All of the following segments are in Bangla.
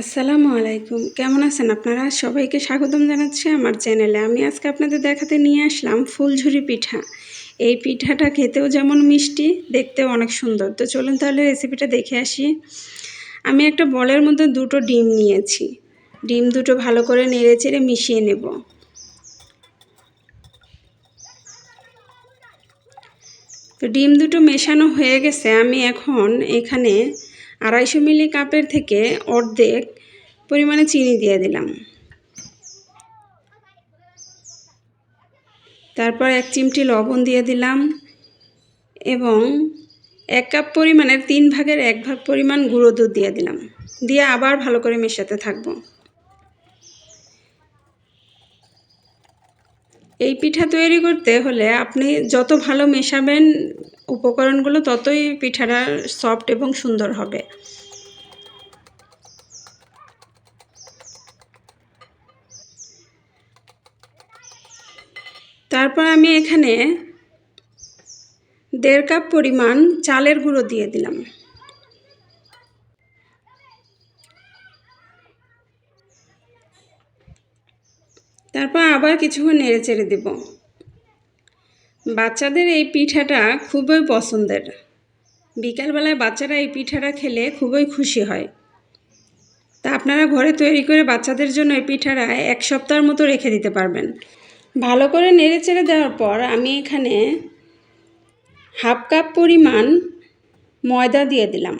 আসসালামু আলাইকুম। কেমন আছেন আপনারা? সবাইকে স্বাগতম জানাচ্ছি আমার চ্যানেলে। আমি আজকে আপনাদের দেখাতে নিয়ে আসলাম ফুলঝুরি পিঠা। এই পিঠাটা খেতেও যেমন মিষ্টি, দেখতেও অনেক সুন্দর। তো চলুন তাহলে রেসিপিটা দেখে আসি। আমি একটা বলের মধ্যে দুটো ডিম নিয়েছি। ডিম দুটো ভালো করে নেড়ে চেড়ে মিশিয়ে নেব। তো ডিম দুটো মেশানো হয়ে গেছে। আমি এখন এখানে আড়াইশো মিলি কাপের থেকে অর্ধেক পরিমাণে চিনি দিয়ে দিলাম। তারপর এক চিমটি লবণ দিয়ে দিলাম এবং এক কাপ পরিমাণের তিন ভাগের এক ভাগ পরিমাণ গুঁড়ো দুধ দিয়ে দিলাম। দিয়ে আবার ভালো করে মেশাতে থাকব। এই পিঠা তৈরি করতে হলে আপনি যত ভালো মেশাবেন উপকরণগুলো ততই পিঠাটা সফট এবং সুন্দর হবে। তারপর আমি এখানে দেড় কাপ পরিমাণ চালের গুঁড়ো দিয়ে দিলাম। তারপর আবার কিছুক্ষণ নেড়ে চেড়ে দেব। বাচ্চাদের এই পিঠাটা খুবই পছন্দের। বিকালবেলায় বাচ্চারা এই পিঠাটা খেলে খুবই খুশি হয়। তা আপনারা ঘরে তৈরি করে বাচ্চাদের জন্য এই পিঠাটা এক সপ্তাহের মতো রেখে দিতে পারবেন। ভালো করে নেড়ে চেড়ে দেওয়ার পর আমি এখানে হাফ কাপ পরিমাণ ময়দা দিয়ে দিলাম।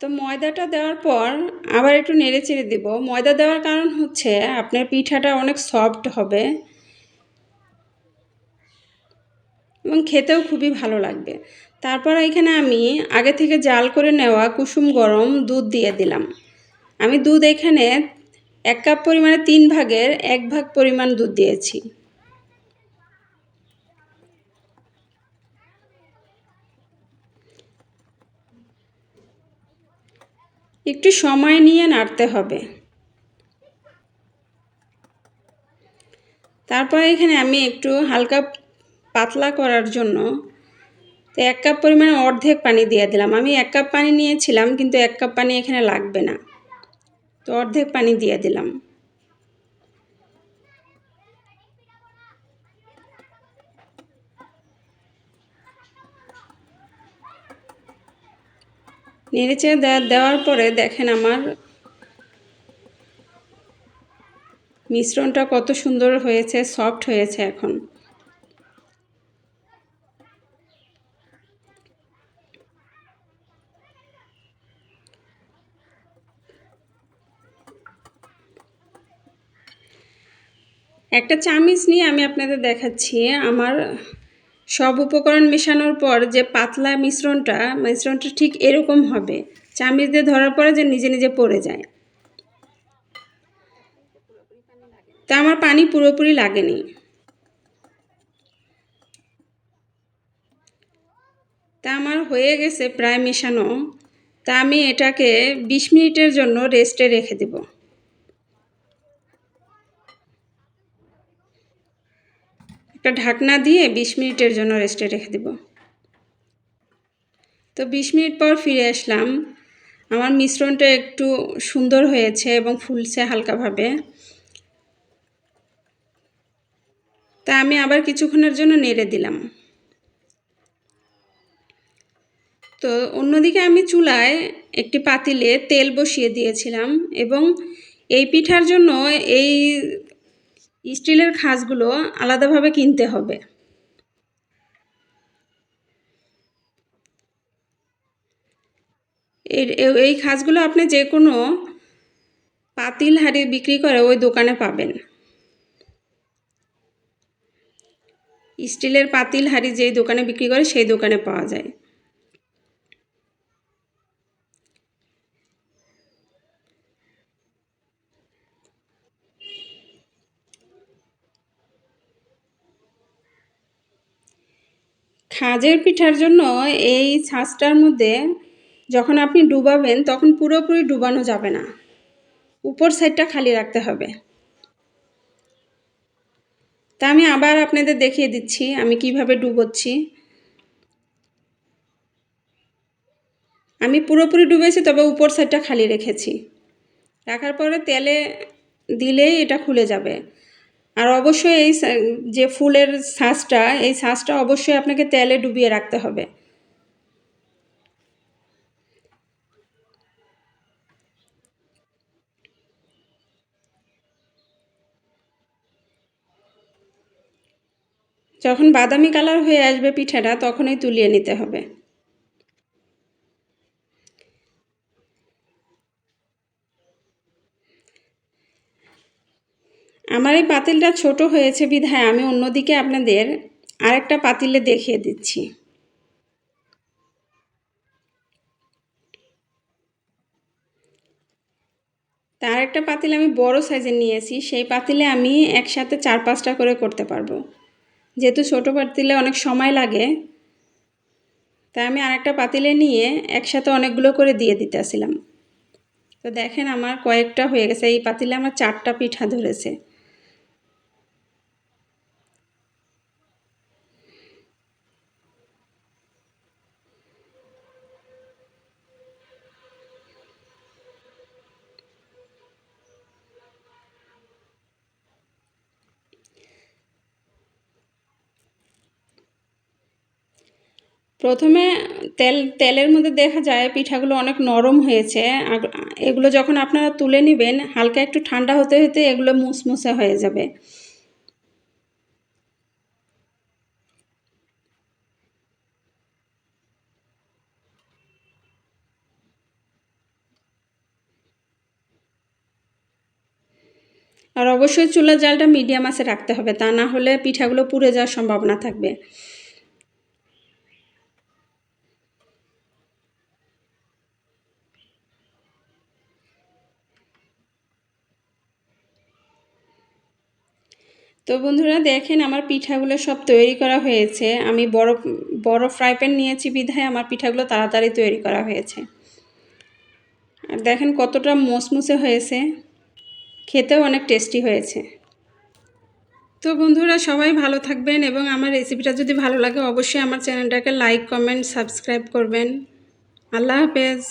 তো ময়দাটা দেওয়ার পর আবার একটু নেড়ে চেড়ে দেব। ময়দা দেওয়ার কারণ হচ্ছে আপনার পিঠাটা অনেক সফট হবে। এবং খেতেও খুবই ভালো লাগবে। তারপর এখানে আমি আগে থেকে জাল করে নেওয়া কুসুম গরম দুধ দিয়ে দিলাম। আমি দুধ এখানে এক কাপ পরিমাণে তিন ভাগের এক ভাগ পরিমাণ দুধ দিয়েছি। একটু সময় নিয়ে নাড়তে হবে। তারপর এখানে আমি একটু হালকা পাতলা করার জন্য, তো এক কাপ পরিমাণে অর্ধেক পানি দিয়ে দিলাম। আমি এক কাপ পানি নিয়েছিলাম, কিন্তু এক কাপ পানি এখানে লাগবে না। তো অর্ধেক পানি দিয়ে দিলাম। নেড়েচে দেওয়ার পরে দেখেন আমার মিশ্রণটা কত সুন্দর হয়েছে সফট হয়েছে এখন। একটা চামিচ নিয়ে আমি আপনাদের দেখাচ্ছি। আমার সব উপকরণ মেশানোর পর যে পাতলা মিশ্রণটা মিশ্রণটা ঠিক এরকম হবে। চামিচ দিয়ে ধরার পরে যে নিজে নিজে পড়ে যায়। তা আমার পানি পুরোপুরি লাগেনি। তা আমার হয়ে গেছে প্রায় মেশানো। তা আমি এটাকে বিশ মিনিটের জন্য রেস্টে রেখে দেবো। একটা ঢাকনা দিয়ে বিশ মিনিটের জন্য রেস্টে রেখে দেব। তো বিশ মিনিট পর ফিরে আসলাম। আমার মিশ্রণটা একটু সুন্দর হয়েছে এবং ফুলছে হালকাভাবে। তা আমি আবার কিছুক্ষণের জন্য নেড়ে দিলাম। তো অন্যদিকে আমি চুলায় একটি পাতিলে তেল বসিয়ে দিয়েছিলাম এবং এই পিঠার জন্য এই স্টিলের খাসগুলো আলাদাভাবে কিনতে হবে। এই খাসগুলো আপনি যে কোনো পাতিল হাড়ি বিক্রি করে ওই দোকানে পাবেন। স্টিলের পাতিল হাড়ি যেই দোকানে বিক্রি করে সেই দোকানে পাওয়া যায়। খাজের পিঠার জন্য এই ছাঁচটার মধ্যে যখন আপনি ডুবাবেন, তখন পুরোপুরি ডুবানো যাবে না। উপর সাইডটা খালি রাখতে হবে। তা আমি আবার আপনাদের দেখিয়ে দিচ্ছি আমি কীভাবে ডুবোচ্ছি। আমি পুরোপুরি ডুবেছি, তবে উপর সাইডটা খালি রেখেছি। রাখার পরে তেলে দিলেই এটা খুলে যাবে। আর অবশ্যই এই যে ফুলের শ্বাসটা এই শ্বাসটা অবশ্যই আপনাকে তেলে ডুবিয়ে রাখতে হবে। যখন বাদামি কালার হয়ে আসবে পিঠাটা, তখনই তুলিয়ে নিতে হবে। আমার এই পাতিলটা ছোট হয়েছে বিধায় আমি অন্যদিকে আপনাদের আরেকটা পাতিলে দেখিয়ে দিচ্ছি। তার একটা পাতিল আমি বড় সাইজের নিয়েছি, সেই পাতিলে আমি একসাথে চার পাঁচটা করে করতে পারব। যেহেতু ছোটো পাতিলে অনেক সময় লাগে, তাই আমি আরেকটা পাতিলে নিয়ে একসাথে অনেকগুলো করে দিয়ে দিতেছিলাম তো দেখেন আমার কয়েকটা হয়ে গেছে, এই পাতিলে আমার চারটা পিঠা ধরেছে। প্রথমে তেল, তেলের মধ্যে দেখা যায় পিঠাগুলো অনেক নরম হয়েছে। এগুলো যখন আপনারা তুলে নেবেন, হালকা একটু ঠান্ডা হতে হতে এগুলো মুসমুসে হয়ে যাবে। আর অবশ্যই চুলার জালটা মিডিয়াম আছে রাখতে হবে, তা না হলে পিঠাগুলো পুড়ে যাওয়ার সম্ভাবনা থাকবে। তো বন্ধুরা দেখেন আমার পিঠাগুলো সব তৈরি করা হয়েছে। আমি বড় বড় ফ্রাই প্যান নিয়েছি বিধায় আমার পিঠাগুলো তাড়াতাড়ি তৈরি করা হয়েছে। আর দেখেন কতটা মসমুসে হয়েছে। খেতেও অনেক টেস্টি হয়েছে। তো বন্ধুরা সবাই ভালো থাকবেন এবং আমার রেসিপিটা যদি ভালো লাগে অবশ্যই আমার চ্যানেলটাকে লাইক কমেন্ট সাবস্ক্রাইব করবেন। আল্লাহ হাফেজ।